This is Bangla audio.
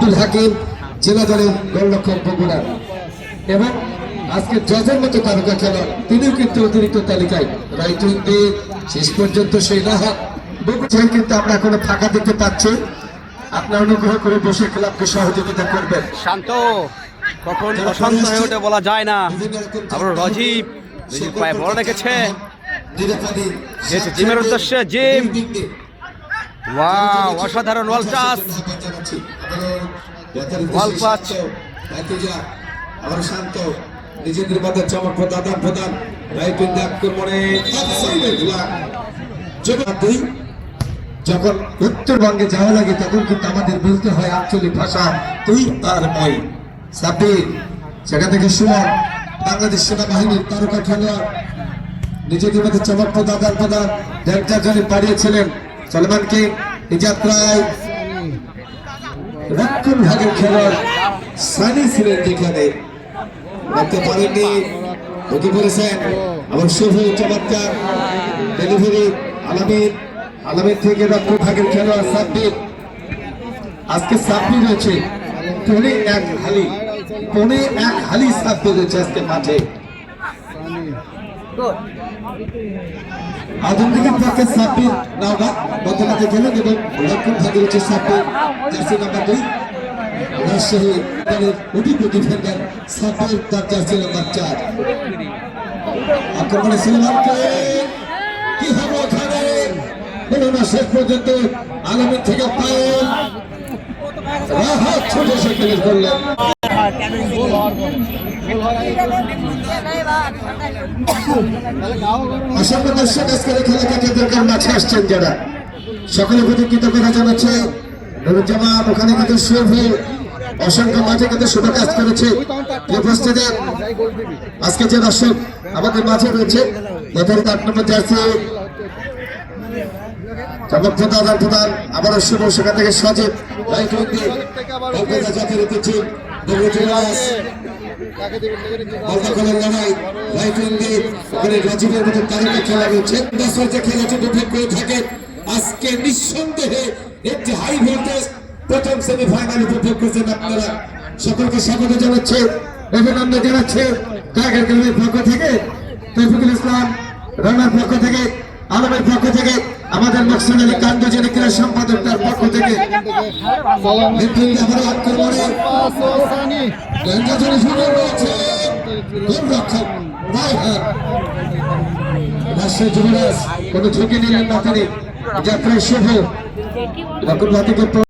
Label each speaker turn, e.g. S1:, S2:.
S1: আব্দুল হাকিম জেলা দলের গোলরক্ষক বগুড়া। এবং আজকে জজের মতো তারকা খেলা তিনিও কিন্তু অতিরিক্ত তালিকায়। রাইট উইং দিয়ে শেষ পর্যন্ত সেই না বগুড়ায় কিন্তু আমরা এখনও ফাঁকা দেখতে পাচ্ছি। আপনার অনুগ্রহ করে বসে ক্লাবকে সহযোগিতা করবেন।
S2: শান্ত। কখন অশান্ত হয়ে ওঠে বলা যায় না। আবার রজিব পায়ে বড় রেখেছে। জিমের উদ্দেশ্যে জিম। ওয়াও অসাধারণ ওয়াল টাচ বল পাঁচ।
S1: আবার শান্ত নিজেদের মধ্যে চমক প্রদান। প্রদান রাইট উইং আক্রমণে দুই যখন উত্তরবঙ্গে যাওয়া লাগে তখন কিন্তু আমাদের বলতে হয় আঞ্চলিক ভাষা তুই আর মই। সাবির সেখান থেকে সুমন। বাংলাদেশ সেনাবাহিনীর তারকা খেলোয়াড়। নিজেদের মধ্যে চমক প্রদান প্রদান দেড় চারজনে পাঠিয়েছিলেন সলমানকে এই যাত্রায় রক্ষণ ভাগের খেলোয়াড় সানি ছিলেন যেখানে। রাখতে পারেননি ঢুকে পড়েছেন আবার শুভ চমৎকার ডেলিভারি আলামের আলামের থেকে রক্ষণ ভাগের খেলোয়াড় সাব্বির। আজকে সাব্বির রয়েছে পনে এক হালি। পনে এক হালি সাব্বির রয়েছে আজকে মাঠে। আধুনিকের পক্ষে সাব্বির এবং ভাগে রয়েছে সাব্বির জার্সি নাম্বার দুই, রাজশাহী দলের অভিজ্ঞ ডিফেন্ডার সাব্বির তার জার্সি নাম্বার চার। আক্রমণে সিনেমাকে কি হবে ওখানে? না শেষ পর্যন্ত আলমের থেকে পায়েল রাহাত ছোট সেকেন্ড করলেন। অসংখ্য দর্শক, আজকের এই খেলা থেকে দরকার মাঠে আসছেন যারা। সকলে প্রতি কৃতজ্ঞতা জানাচ্ছে। নুরুজ্জামান, ওখানে কিন্তু শুভ অসংখ্য মাঠে কিন্তু শুভ কাজ করেছে। উপস্থিতি আজকে যে দর্শক আমাদের মাঝে রয়েছে নির্ধারিত আট নম্বর জার্সি। আজকে নিঃসন্দেহে একটি হাই ভোল্টেজ প্রথম সেমিফাইনাল উপভোগ করছেন আপনারা। সকলকে স্বাগত জানাচ্ছে, অভিনন্দন জানাচ্ছে পক্ষ থেকে, তৈফিকুল ইসলাম, রানার পক্ষ থেকে আলমের পক্ষ থেকে, আমাদের মকসুদ আলী কান্দজনী ক্রীড়া সম্পাদক তার পক্ষ থেকে। কোন ঝুঁকি নিলেন না তিনি। যাত্রায় শুভ।